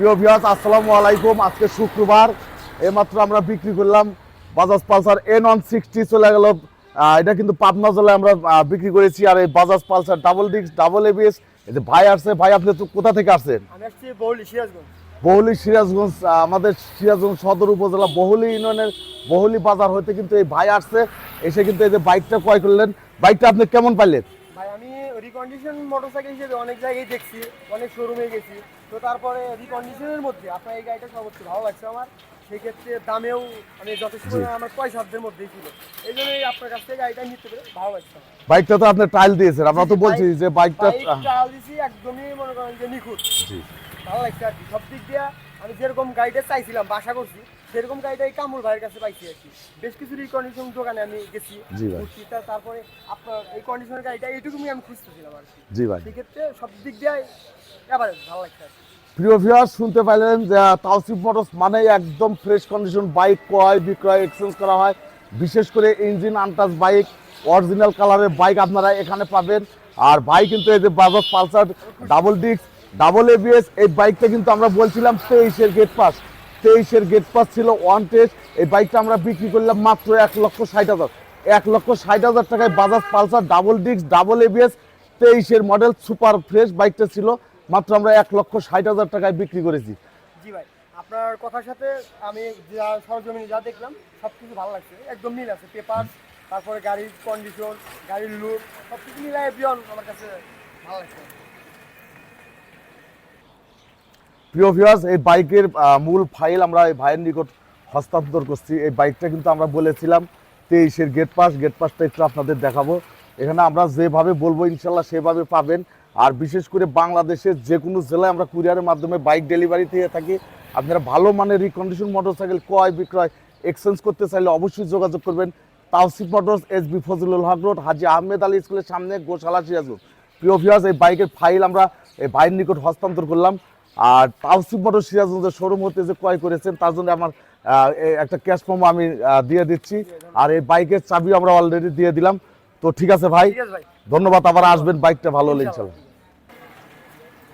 প্রিয় ভিউয়ার্স আসসালামু আলাইকুম। আজকে শুক্রবার এইমাত্র আমরা বিক্রি করলাম Bajaj Pulsar N one sixty চলে গেল। এটা কিন্তু পাবনা জেলায় আমরা বিক্রি করেছি। আর এই Bajaj Pulsar double disc double ABS এই যে ভাই আসছে ভাই আপনি তো কোথা থেকে আসছেন? বহুলি সিরাজগঞ্জ। আমাদের সিরাজগঞ্জ সদর উপজেলা বহুলি ইউনিয়নের বহুলি বাজার হইতে কিন্তু এই ভাই আসছে। এসে কিন্তু এই যে বাইকটা ক্রয় করলেন। বাইকটা আপনি কেমন পাইলেন? ভাই আমি রিকন্ডিশন মোটরসাইকেল হিসেবে অনেক জায়গায় দেখছি অনেক শোরুমে গেছি। তো তারপরে রিকন্ডিশনের মধ্যে আপনার এই গাড়িটা সর্বোচ্চ ভালো লাগছে আমার। সেক্ষেত্রে দামেও মানে যথেষ্ট। আমার পয়সাদের মধ্যেই ছিল। এই জন্যই আপনার কাছ থেকে গাড়িটা নিতে পেরে ভালো লাগছে আমার। বাইকটা তো আপনি ট্রায়াল দিয়েছেন আমরা তো বলছি যে বাইকটা বাইক চাল দিছি একদমই মনে করেন যে নিখুঁত। ভালো লাগছে আর কি। সব দিক দিয়ে আমি যেরকম গাড়িটা চাইছিলাম বাসা করছি সেরকম গাড়িটাই কামুল ভাইয়ের কাছে পাইছি আর কি। বেশ কিছু রিকন্ডিশন দোকানে আমি গেছি ভাই। ঘুরছি, তারপরে আপনার এই কন্ডিশনের গাড়িটা এইটুকুই আমি খুঁজতেছিলাম আর কি। জি ভাই। সেক্ষেত্রে সব দিক দিয়ে এবারে ভালো লাগছে আর কি। প্রিয় ভিউয়ার্স শুনতে পাইলেন যে তাওসিফ মোটরস মানে একদম ফ্রেশ কন্ডিশন বাইক ক্রয় বিক্রয় এক্সচেঞ্জ করা হয়। বিশেষ করে ইঞ্জিন আনটাচ বাইক অরিজিনাল কালারের বাইক আপনারা এখানে পাবেন। আর বাইক কিন্তু এই যে Bajaj Pulsar double disc double ABS এই বাইকটা কিন্তু আমরা বলছিলাম তেইশের গেট পাস তেইশের গেট পাস ছিল ওয়ান টেস্ট এই বাইকটা আমরা বিক্রি করলাম মাত্র এক লক্ষ ষাট হাজার। এক লক্ষ ষাট হাজার টাকায় Bajaj Pulsar double disc double ABS তেইশের মডেল সুপার ফ্রেশ বাইকটা ছিল। মাত্র আমরা এক লক্ষ ষাট হাজার টাকায় বিক্রি করেছি। জি ভাই, আপনার কথার সাথে আমি যা সরজমিনে যা দেখলাম সব কিছু ভালো লাগছে। একদম মিল আছে, পেপার, তারপরে গাড়ির কন্ডিশন গাড়ির লুক সব কিছু মিলাই বিয়ন আমার কাছে ভালো লাগছে। প্রিয় ভিউয়ার্স এই বাইকের মূল ফাইল আমরা এই ভাইয়ের নিকট হস্তান্তর করছি। এই বাইকটা কিন্তু আমরা বলেছিলাম তেইশের গেট পাস গেট পাসটা একটু আপনাদের দেখাবো। এখানে আমরা যেভাবে বলব, ইনশাল্লাহ সেভাবে পাবেন। আর বিশেষ করে বাংলাদেশের যে কোনো জেলায় আমরা কুরিয়ারের মাধ্যমে বাইক ডেলিভারি দিয়ে থাকি। আপনারা ভালো মানের রিকন্ডিশন মোটরসাইকেল ক্রয় বিক্রয় এক্সচেঞ্জ করতে চাইলে অবশ্যই যোগাযোগ করবেন। Taosif Motors, S B Fazlul Haq road, Haji Ahmed Ali স্কুলের সামনে, গোশালা সিরাজগঞ্জ প্রিয় ভিউয়ার্স এই বাইকের ফাইল আমরা এই ভাইয়ের নিকট হস্তান্তর করলাম। আর তাওসিফ মোটর সিরাজগঞ্জের শোরুম হতে যে ক্রয় করেছেন তার জন্য আমার একটা ক্যাশ ফর্ম আমি দিয়ে দিচ্ছি। আর এই বাইকের চাবি আমরা অলরেডি দিয়ে দিলাম। তো ঠিক আছে ভাই। ধন্যবাদ আবার আসবেন। বাইকটা ভালো ইনশাল্লাহ।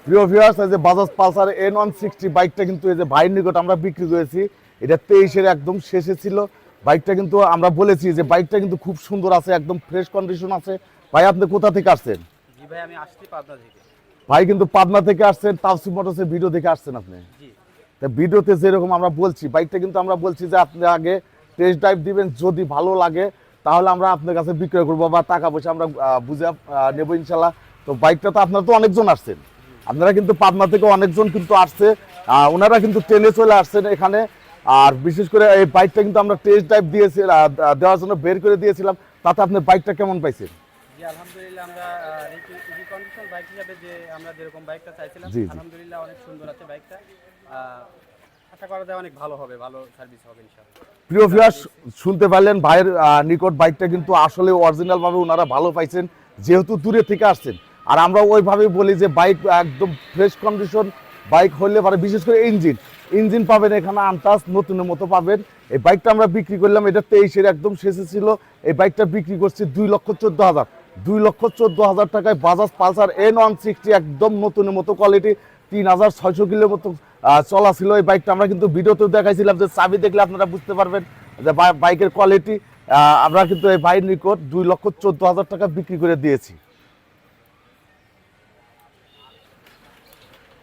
প্রিয় ভিউয়ার্স এই যে Bajaj Pulsar N one sixty বাইকটা কিন্তু এই যে ভাইয়ের নিকট আমরা বিক্রি করেছি। এটা তেইশের একদম শেষে ছিল। বাইকটা কিন্তু আমরা বলেছি যে বাইকটা কিন্তু খুব সুন্দর আছে একদম ফ্রেশ কন্ডিশন আছে। ভাই আপনি কোথা থেকে আসছেন? জি ভাই আমি আসছি পাবনা থেকে। ভাই কিন্তু পাবনা থেকে আসছেন তাফসিফ মোটরসের ভিডিও দেখে আসছেন আপনি। তা ভিডিওতে যেরকম আমরা বলছি বাইকটা কিন্তু আমরা বলছি যে আপনি আগে টেস্ট ড্রাইভ দিবেন যদি ভালো লাগে তাহলে আমরা আপনার কাছে বিক্রয় করব বা টাকা পয়সা আমরা বুঝে নেব ইনশাল্লাহ। তো বাইকটা তো আপনারা তো অনেকজন আসছেন। আপনারা কিন্তু পাবনা থেকে অনেকজন কিন্তু আসছে ওনারা কিন্তু ট্রেনে চলে আসছেন এখানে। আর বিশেষ করে এই বাইকটা কিন্তু আমরা টেস্ট ড্রাইভ দিয়েছি দেওয়ার জন্য বের করে দিয়েছিলাম। তাতে আপনি বাইকটা কেমন পাইছেন? জি আলহামদুলিল্লাহ আমরা বাইক হিসাবে যে আমরা যেরকম বাইকটা চাইছিলাম। আলহামদুলিল্লাহ অনেক সুন্দর আছে বাইকটা আশা করা যায় অনেক ভালো হবে ভালো সার্ভিস হবে ইনশাআল্লাহ। প্রিয় ভিউয়ার্স শুনতে পারলেন ভাইয়ের নিকট বাইকটা কিন্তু আসলে অরিজিনাল ভাবে ওনারা ভালো পাইছেন যেহেতু দূরে থেকে আসছেন। আর আমরা ওইভাবে বলি যে বাইক একদম ফ্রেশ কন্ডিশন বাইক হলে পারে বিশেষ করে ইঞ্জিন ইঞ্জিন পাবেন এখানে আনটাস নতুনের মতো পাবেন। এই বাইকটা আমরা বিক্রি করলাম এটা তেইশের একদম শেষে ছিল। এই বাইকটা বিক্রি করছি দুই লক্ষ চোদ্দ হাজার। দুই লক্ষ চোদ্দ হাজার টাকায় Bajaj Pulsar N one sixty একদম নতুনের মতো কোয়ালিটি তিন হাজার ছয়শো কিলোর মতো চলা ছিল এই বাইকটা আমরা কিন্তু ভিডিওতেও দেখাইছিলাম যে চাবি দেখলে আপনারা বুঝতে পারবেন যে বাইকের কোয়ালিটি আমরা কিন্তু এই বাইক নিকট দুই লক্ষ চোদ্দ হাজার টাকা বিক্রি করে দিয়েছি।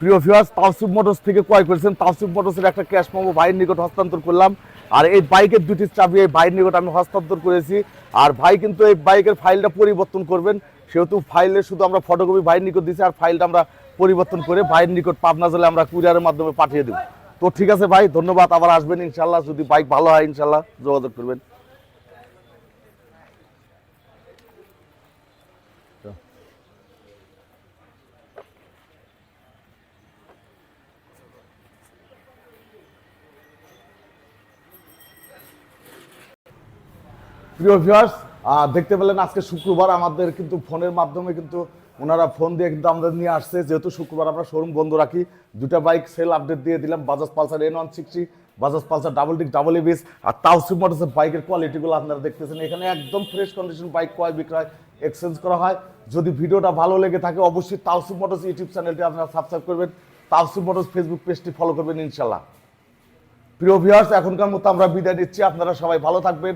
প্রিয় ভিউয়ার্স তাওসিফ মোটরস থেকে ক্রয় করেছেন। তাওসিফ মোটরসের একটা ক্যাশ মেমো ভাইয়ের নিকট হস্তান্তর করলাম। আর এই বাইকের দুটি চাবি এই ভাইয়ের নিকট আমি হস্তান্তর করেছি। আর ভাই কিন্তু এই বাইকের ফাইলটা পরিবর্তন করবেন। সেহেতু ফাইলে শুধু আমরা ফটোকপি ভাইয়ের নিকট দিয়েছি আর ফাইলটা আমরা পরিবর্তন করে ভাইয়ের নিকট পাবনা জেলে আমরা কুরিয়ারের মাধ্যমে পাঠিয়ে দেবো। তো ঠিক আছে ভাই, ধন্যবাদ। আবার আসবেন ইনশাল্লাহ যদি বাইক ভালো হয় ইনশাল্লাহ যোগাযোগ করবেন। প্রিয় ভিউয়ার্স দেখতে পেলেন আজকে শুক্রবার আমাদের কিন্তু ফোনের মাধ্যমে কিন্তু ওনারা ফোন দিয়ে কিন্তু আমাদের নিয়ে আসছে। যেহেতু শুক্রবার আমরা শোরুম বন্ধ রাখি, দুটা বাইক সেল আপডেট দিয়ে দিলাম Bajaj Pulsar N one sixty Bajaj Pulsar double disc double ABS আর তাওসিফ মোটরসের বাইকের কোয়ালিটিগুলো আপনারা দেখতেছেন। এখানে একদম ফ্রেশ কন্ডিশন বাইক ক্রয় বিক্রয় এক্সচেঞ্জ করা হয়। যদি ভিডিওটা ভালো লেগে থাকে, অবশ্যই তাওসিফ মোটরস ইউটিউব চ্যানেলটি আপনারা সাবস্ক্রাইব করবেন। তাফসির মোটরস ফেসবুক পেজটি ফলো করবেন ইনশাল্লাহ প্রিয় ভিউয়ার্স এখনকার মতো আমরা বিদায় নিচ্ছি। আপনারা সবাই ভালো থাকবেন।